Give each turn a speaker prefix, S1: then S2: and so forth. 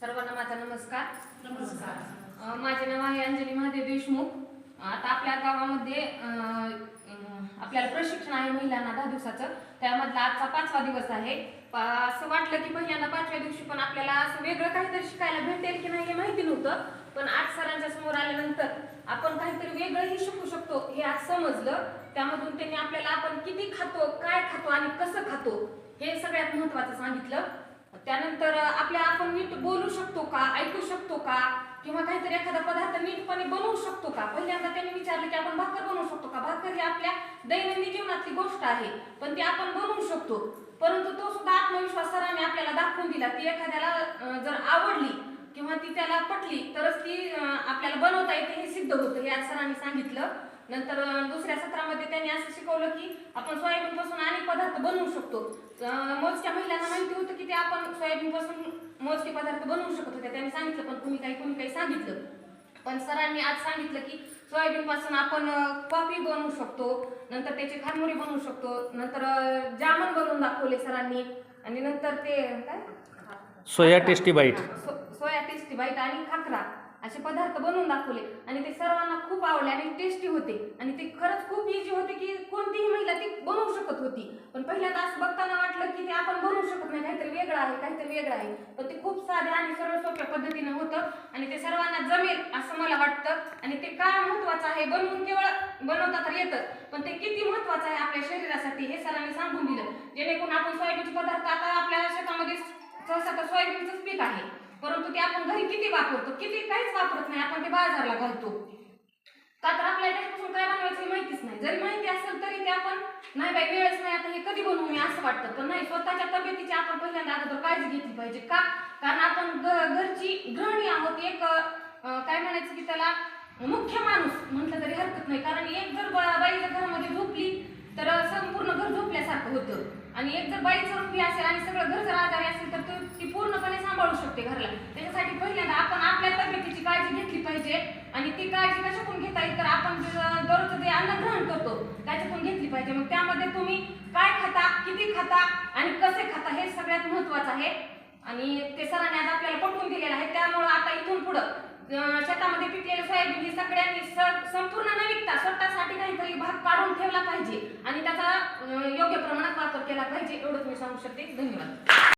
S1: सर्वांना माझा नमस्कार.
S2: नमस्कार.
S1: माझे नाव आहे अंजली महादेव देशमुख. आता आपल्या गावामध्ये आपल्याला प्रशिक्षण आहे महिलांना दहा दिवसाचं. त्यामधला आजचा पाचवा दिवस आहे. असं वाटलं की पहिल्यांदा पाचव्या दिवशी पण आपल्याला असं वेगळं काहीतरी शिकायला भेटेल की नाही हे माहिती नव्हतं. पण आज सरांच्या समोर आल्यानंतर आपण काहीतरी वेगळंही शिकू शकतो हे आज समजलं. त्यामधून त्यांनी आपल्याला आपण किती खातो काय खातो आणि कसं खातो हे सगळ्यात महत्त्वाचं सांगितलं. त्यानंतर आपल्या आपण नीट बोलू शकतो का ऐकू शकतो का किंवा काहीतरी एखादा पदार्थ नीटपणे बनवू शकतो का? पहिल्यांदा त्यांनी विचारलं की आपण भाकर बनवू शकतो का? भाकर ही आपल्या दैनंदिन जीवनातली गोष्ट आहे पण ती आपण बनवू शकतो. परंतु तो सुद्धा आत्मविश्वास सरांनी आपल्याला दाखवून दिला ती एखाद्याला जर आवडली ती त्याला पटली तरच ती आपल्याला बनवता येते हे सिद्ध होतं हे आज सरांनी सांगितलं. नंतर दुसऱ्या सत्रामध्ये त्यांनी असं शिकवलं की आपण सोयाबीन पासून अनेक पदार्थ बनवू शकतो. मोजक्या महिलांना माहिती होतं की ते आपण सोयाबीन पासून मोजके पदार्थ बनवू शकत होते त्यांनी सांगितलं पण तुम्ही काही कोणी काही सांगितलं. पण सरांनी आज सांगितलं की सोयाबीन पासून आपण कॉफी बनवू शकतो नंतर त्याची खारमुरी बनवू शकतो नंतर जामन बनवून दाखवले सरांनी. आणि नंतर ते काय?
S3: Soya tasty bite.
S1: Soya tasty bite आणि खाकरा असे पदार्थ बनवून दाखवले. आणि ते सर्वांना खूप आवडले आणि टेस्टी होते. आणि ते खरंच खूप इझी होते की कोणतीही महिला ती बनवू शकत होती. पण पहिल्यांदा असं बघताना वाटलं की ते आपण बनवू शकत नाही. काहीतरी वेगळं आहे काहीतरी वेगळं आहे. पण ते खूप साध्या आणि सर्व सोप्या पद्धतीनं होतं. आणि ते सर्वांना जमेल असं मला वाटतं. आणि ते का महत्वाचं आहे? बनवून केवळ बनवता तर येतं. पण ते किती महत्वाचं आहे आपल्या शरीरासाठी हे सरांनी सांगून दिलं. जेणेकरून आपण सोयाबीनचे पदार्थ आता आपल्या शेतामध्ये सहसा तर सोयाबीनचंच पीक आहे. परंतु ते आपण घरी किती वापरतो? किती काहीच वापरत नाही. आपण ते बाजारला घालतो. का तर आपल्याला त्याच्यापासून काय बनवायचं हे माहितीच नाही. जरी माहिती असेल तरी ते आपण नाही बाई वेळच नाही आता हे कधी बनवू मी? असं वाटतं. पण नाही स्वतःच्या तब्येतीची आपण पहिल्यांदा अगोदर काळजी घेतली पाहिजे. का? कारण आपण ग- घरची गृहिणी आहोत. एक काय म्हणायचं की त्याला मुख्य माणूस म्हटलं तरी हरकत नाही. कारण एक जर बाई जर घरामध्ये झोपली तर संपूर्ण घर झोपल्यासारखं होतं. आणि एक जर बाई जर उभी असेल आणि सगळं घर जर आजार असेल तर ती- ती पूर्णपणे सांभाळू शकते घराला त्याच्यासाठी पहिल्यांदा आपण आपल्या तब्येतीची काळजी घेतली पाहिजे आणि ती काळजी कशातून घेता येईल? तर आपण जे दररोज जे अन्न ग्रहण करतो त्याच्यातून घेतली पाहिजे. मग त्यामध्ये तुम्ही काय खाता किती खाता आणि कसे खाता हे सगळ्यात महत्वाचं आहे. आणि ते सरांनी आज आपल्याला पटवून दिलेलं आहे. त्यामुळं आता इथून पुढं शेतामध्ये पिकलेले सोयाबीन ही सगळ्यांनी संपूर्ण न विकता स्वतःसाठी काहीतरी भाग काढून ठेवला पाहिजे. आणि त्याचा योग्य प्रमाणात वापर केला पाहिजे एवढंच मी सांगू शकते. धन्यवाद.